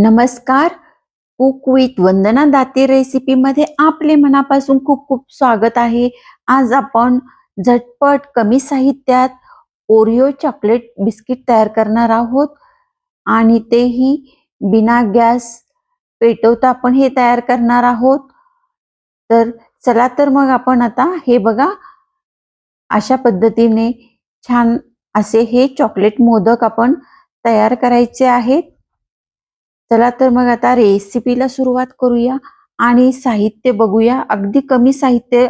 नमस्कार. Cook with Vandana Date रेसिपीमध्ये आपले मनापासून खूप खूप स्वागत आहे. आज आपण झटपट कमी साहित्यात ओरिओ चॉकलेट बिस्किट तयार करणार आहोत. आणि तेही बिना गॅस पेटवता आपण हे तयार करणार आहोत. तर चला तर मग आपण आता हे बघा. अशा पद्धतीने छान असे हे चॉकलेट मोदक आपण तयार करायचे आहेत. चला तर मग आता रेसिपीला सुरुवात करूया आणि साहित्य बघूया. अगदी कमी साहित्य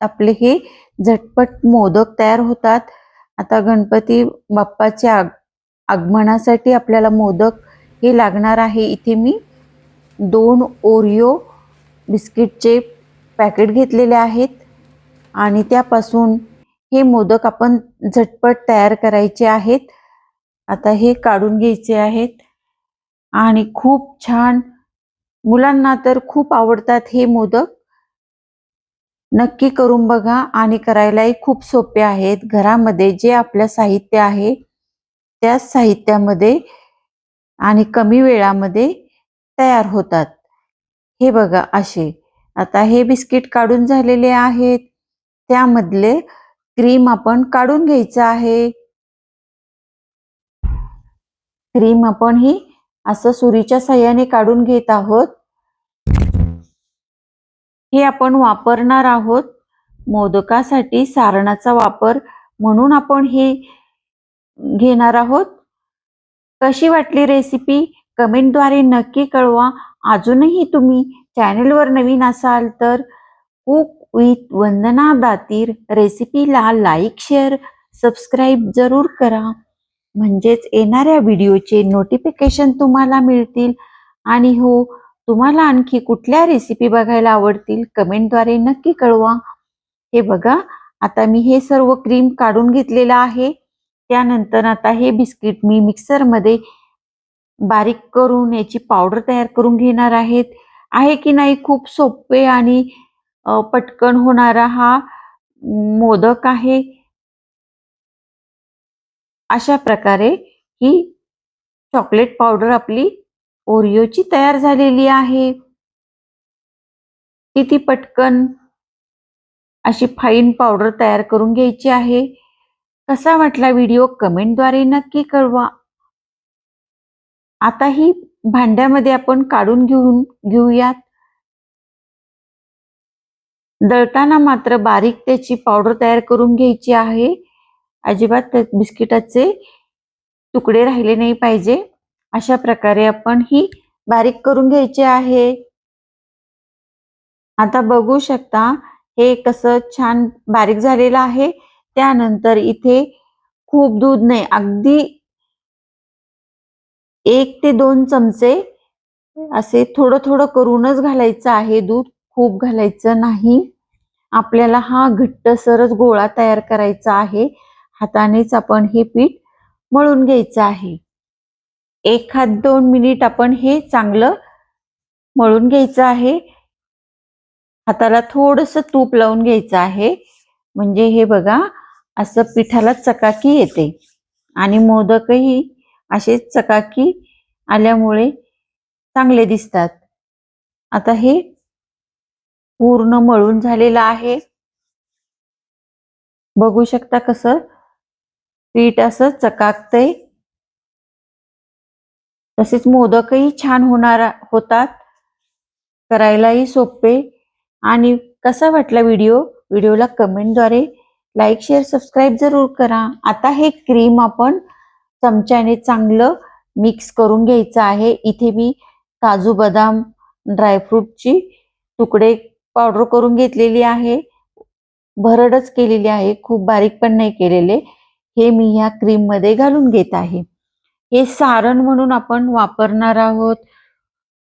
आपले हे झटपट मोदक तयार होतात. आता गणपती बाप्पाच्या आग- आगमनासाठी आपल्याला मोदक हे लागणार आहे. इथे मी दोन ओरिओ बिस्किटचे पॅकेट घेतलेले आहेत आणि त्यापासून हे मोदक आपण झटपट तयार करायचे आहेत. आता हे काढून घ्यायचे आहेत. आणि खूप छान. मुलांना तर खूप आवडतात हे मोदक. नक्की करून बघा आणि करायलाही खूप सोपे आहेत. घरामध्ये जे आपलं साहित्य आहे त्याच साहित्यामध्ये आणि कमी वेळामध्ये तयार होतात. हे बघा असे. आता हे बिस्किट काढून झालेले आहेत. त्यामधले क्रीम आपण काढून घ्यायचं आहे. क्रीम आपण ही असं सुरीच्या सहाय्याने काढून घेत आहोत. हे आपण वापरणार आहोत. मोदकासाठी सारणाचा वापर म्हणून आपण हे घेणार आहोत. कशी वाटली रेसिपी कमेंटद्वारे नक्की कळवा. अजूनही तुम्ही चॅनलवर नवीन असाल तर कुक विथ वंदना दातीर रेसिपीला लाईक शेअर सबस्क्राईब जरूर करा. म्हणजेच येणाऱ्या व्हिडिओचे नोटिफिकेशन तुम्हाला मिळतील. आणि हो तुम्हाला आणखी कुठल्या रेसिपी बघायला आवडतील कमेंटद्वारे नक्की कळवा. हे बघा आता मी हे सर्व क्रीम काढून घेतलेलं आहे. त्यानंतर आता हे बिस्किट मी मिक्सरमध्ये बारीक करून याची पावडर तयार करून घेणार आहेत. आहे की नाही खूप सोपे आणि पटकन होणारा हा मोदक आहे. अशा प्रकारे ही चॉकलेट पावडर आपली ओरिओची तयार झालेली आहे. किती पटकन अशी फाईन पावडर तयार करून घ्यायची आहे. कसा वाटला व्हिडिओ कमेंटद्वारे नक्की कळवा. आता ही भांड्यामध्ये आपण काढून घेऊन घेऊयात. दळताना मात्र बारीक त्याची पावडर तयार करून घ्यायची आहे. अजिबात बिस्किटाचे तुकडे राहिले नाही पाहिजे. अशा प्रकारे आपण ही बारीक करून घ्यायची आहे. आता बघू शकता हे कसं छान बारीक झालेलं आहे. त्यानंतर इथे खूप दूध नाही अगदी एक ते दोन चमचे असे थोडं थोडं करूनच घालायचं आहे दूध. खूप घालायचं नाही. आपल्याला हा घट्टसरच गोळा तयार करायचा आहे. हातानेच आपण हे पीठ मळून घ्यायचं आहे. एखाद दोन मिनिट आपण हे चांगलं मळून घ्यायचं आहे. हाताला थोडंसं तूप लावून घ्यायचं आहे. म्हणजे हे बघा असं पिठाला चकाकी येते. आणि मोदकही असे चकाकी आल्यामुळे चांगले दिसतात. आता हे पूर्ण मळून झालेलं आहे. बघू शकता कसं पीठ असं चकाकतंय. तसेच मोदकही छान होणार होतात. करायलाही सोपे. आणि कसा वाटला व्हिडिओ? व्हिडिओला कमेंटद्वारे लाईक शेअर सबस्क्राईब जरूर करा. आता हे क्रीम आपण चमच्याने चांगलं मिक्स करून घ्यायचं आहे. इथे मी काजू बदाम ड्रायफ्रूटची तुकडे पावडर करून घेतलेली आहे. भरडच केलेली आहे. खूप बारीक पण नाही केलेले. हे मी ह्या क्रीममध्ये घालून घेत आहे. हे सारण म्हणून आपण वापरणार आहोत.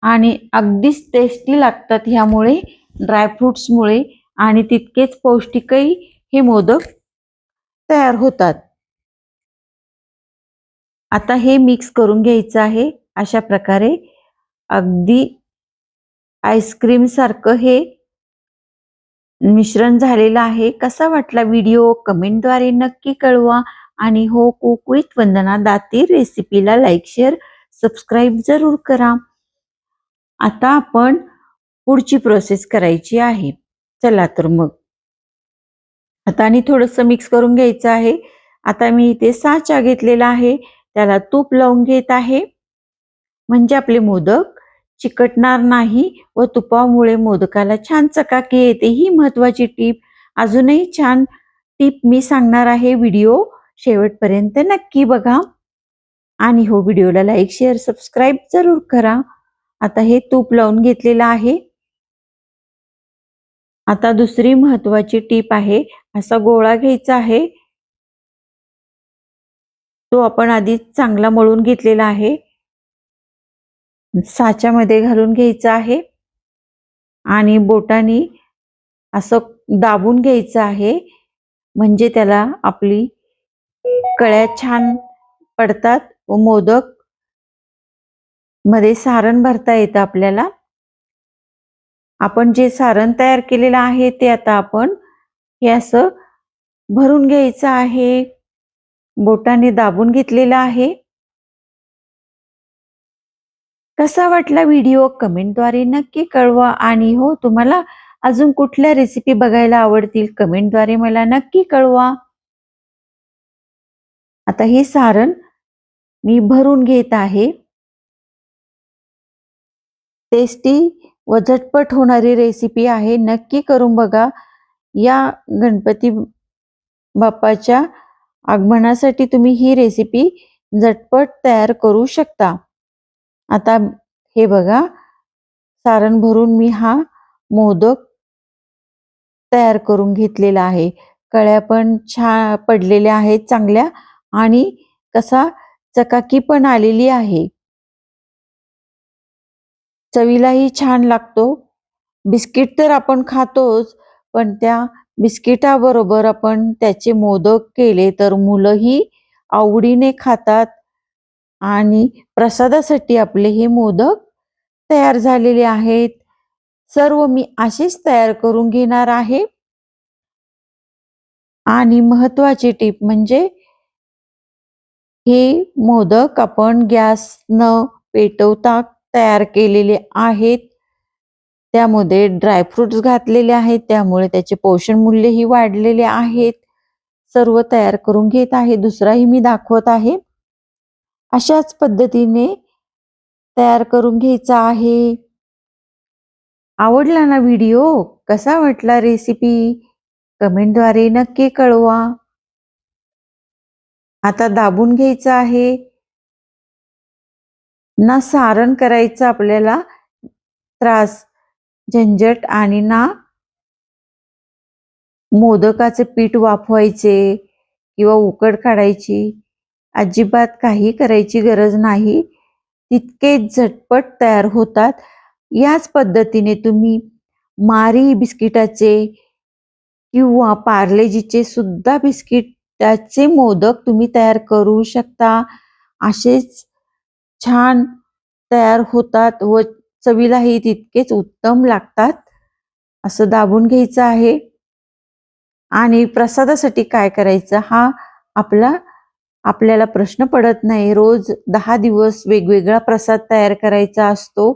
आणि अगदीच टेस्टी लागतात ह्यामुळे ड्रायफ्रुट्समुळे आणि तितकेच पौष्टिकही हे मोदक तयार होतात. आता हे मिक्स करून घ्यायचं आहे. अशा प्रकारे अगदी आईस्क्रीमसारखं हे मिश्रण झालेलं आहे. कसा वाटला व्हिडिओ कमेंटद्वारे नक्की कळवा. आणि हो कुक विथ वंदना दाती रेसिपीला लाईक शेअर सबस्क्राईब जरूर करा. आता आपण पुढची प्रोसेस करायची आहे. चला तर मग. आता आणि थोडंसं मिक्स करून घ्यायचं आहे. आता मी इथे साचा घेतलेला आहे. त्याला तूप लावून घेत आहे. म्हणजे आपले मोदक. चिकटणार नाही व तुपामुळे मोदकाला छान चकाकी येते. ही महत्वाची टीप. अजूनही छान टीप मी सांगणार आहे. व्हिडिओ शेवटपर्यंत नक्की बघा. आणि हो व्हिडिओला लाईक शेअर सबस्क्राईब जरूर करा. आता हे तूप लावून घेतलेलं आहे. आता दुसरी महत्वाची टीप आहे. असा गोळा घ्यायचा आहे. तो आपण आधी चांगला मळून घेतलेला आहे. साच्यामध्ये घालून घ्यायचं आहे. आणि बोटानी असं दाबून घ्यायचं आहे. म्हणजे त्याला आपली कळ्या छान पडतात व मोदकमध्ये सारण भरता येतं आपल्याला. आपण जे सारण तयार केलेलं आहे ते आता आपण हे असं भरून घ्यायचं आहे. बोटाने दाबून घेतलेलं आहे. कसा वाटला व्हिडिओ? कमेंटद्वारे नक्की कळवा. आणि हो तुम्हाला अजून कुठल्या रेसिपी बघायला आवडतील? कमेंटद्वारे मला नक्की कळवा. आता हे सारण मी भरून घेत आहे. टेस्टी व झटपट होणारी रेसिपी आहे. नक्की करून बघा. या गणपती बाप्पाच्या आगमनासाठी तुम्ही ही रेसिपी झटपट तयार करू शकता. आता हे बघा सारण भरून मी हा मोदक तयार करून घेतलेला आहे. कळ्या पण छान पडलेल्या आहेत चांगल्या आणि कसा चकाकी पण आलेली आहे. चवीलाही छान लागतो. बिस्किट तर आपण खातोच पण त्या बिस्किटाबरोबर आपण त्याचे मोदक केले तर मुलंही आवडीने खातात. आणि प्रसादासाठी आपले हे मोदक तयार झालेले आहेत. सर्व मी असेच तयार करून घेणार आहे. आणि महत्वाची टीप म्हणजे हे मोदक आपण गॅस न पेटवता तयार केलेले आहेत. त्यामध्ये ड्रायफ्रुट्स घातलेले आहेत. त्यामुळे त्याचे पोषण मूल्यही वाढलेले आहेत. सर्व तयार करून घेत आहे. दुसराही मी दाखवत आहे. अशाच पद्धतीने तयार करून घ्यायचा आहे. आवडला ना व्हिडिओ? कसा वाटला रेसिपी कमेंटद्वारे नक्की कळवा. आता दाबून घ्यायचं आहे. ना सारण करायचं आपल्याला त्रास झंझट आणि ना मोदकाचे पीठ वाफवायचे किंवा उकड काढायची. अजिबात काही करायची गरज नाही. तितकेच झटपट तयार होतात. याच पद्धतीने तुम्ही मारी बिस्किटाचे किंवा पार्लेजीचे सुद्धा बिस्किटाचे मोदक तुम्ही तयार करू शकता. असेच छान तयार होतात व चवीलाही तितकेच उत्तम लागतात. असं दाबून घ्यायचं आहे. आणि प्रसादासाठी काय करायचं? हा आपला आपल्याला प्रश्न पडत नाही. रोज दहा दिवस वेगवेगळा प्रसाद तयार करायचा असतो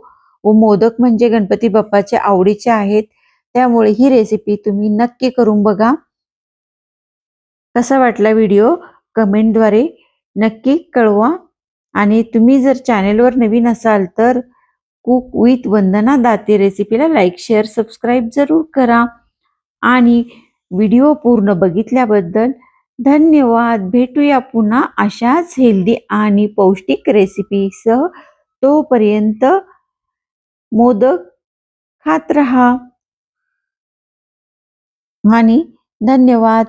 व मोदक म्हणजे गणपती बाप्पाचे आवडीचे आहेत. त्यामुळे ही रेसिपी तुम्ही नक्की करून बघा. कसा वाटला व्हिडिओ कमेंटद्वारे नक्की कळवा. आणि तुम्ही जर चॅनेलवर नवीन असाल तर कुक विथ वंदना दाते रेसिपीला लाईक शेअर सबस्क्राईब जरूर करा. आणि व्हिडिओ पूर्ण बघितल्याबद्दल धन्यवाद. भेटूया पुन्हा अशाच हेल्दी आणि पौष्टिक रेसिपीसह तोपर्यंत मोदक खात रहा. आणि धन्यवाद.